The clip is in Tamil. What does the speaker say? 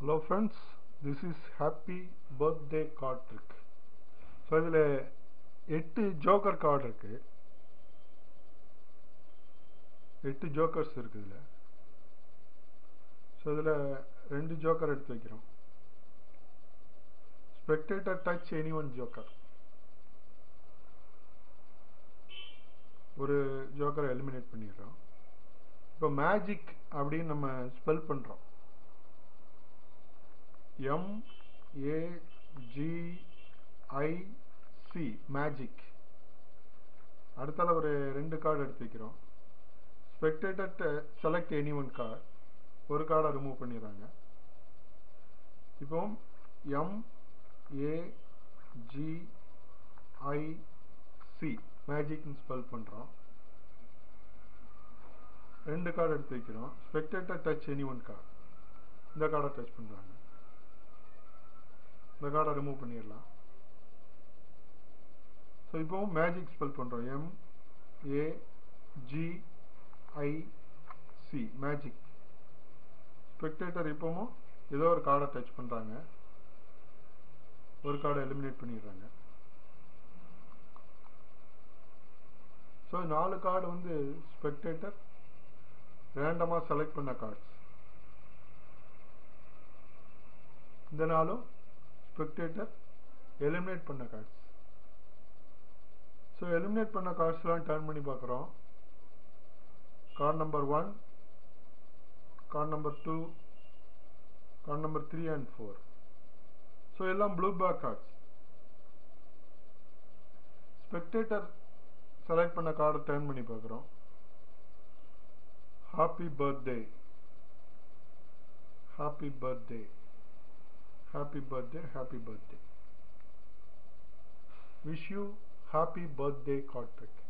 Hello friends, this is happy birthday card trick. So இதில் எட்டு ஜோக்கர் கார்டு இருக்கு. எட்டு ஜோக்கர்ஸ் இருக்கு இதில். ஸோ இதில் ரெண்டு ஜோக்கர் எடுத்து வைக்கிறோம். Spectator touch any one joker ஒரு ஜோக்கரை எலிமினேட் பண்ணிடுறோம். இப்போ மேஜிக் அப்படின்னு நம்ம ஸ்பெல் பண்ணுறோம் எம்ஏஜிஐசி சி மேஜிக் அடுத்தால ஒரு ரெண்டு கார்டு எடுத்து வைக்கிறோம். Spectator select any one card ஒரு கார்டை ரிமூவ் பண்ணிடுறாங்க. இப்போ எம் மேஜிக்னு ஸ்பெல் பண்ணுறோம் ரெண்டு கார்டு எடுத்து வைக்கிறோம். Spectator touch any one card இந்த கார்டை டச் பண்ணுறாங்க இந்த கார்டை ரிமூவ் பண்ணிடலாம். ஸோ இப்போ மேஜிக் ஸ்பெல் பண்ணுறோம் M A G I C magic spectator இப்போவும் ஏதோ ஒரு கார்டை டச் பண்ணுறாங்க ஒரு கார்டை எலிமினேட் பண்ணிடுறாங்க. ஸோ நாலு கார்டு வந்து ஸ்பெக்டேட்டர் ரேண்டமாக செலக்ட் பண்ண கார்ட்ஸ் இந்த நாளும் ஸ்பெக்டேட்டர் எலிமினேட் பண்ண கார்ட்ஸ் ஸோ எலிமினேட் பண்ண கார்ட்ஸ்லாம் டர்ன் பண்ணி பார்க்குறோம். Card number one card number two card number three and four so எல்லாம் blue back cards spectator select பண்ண கார்டை டர்ன் பண்ணி பார்க்குறோம். Happy birthday happy birthday happy birthday happy birthday. Wish you happy birthday card trick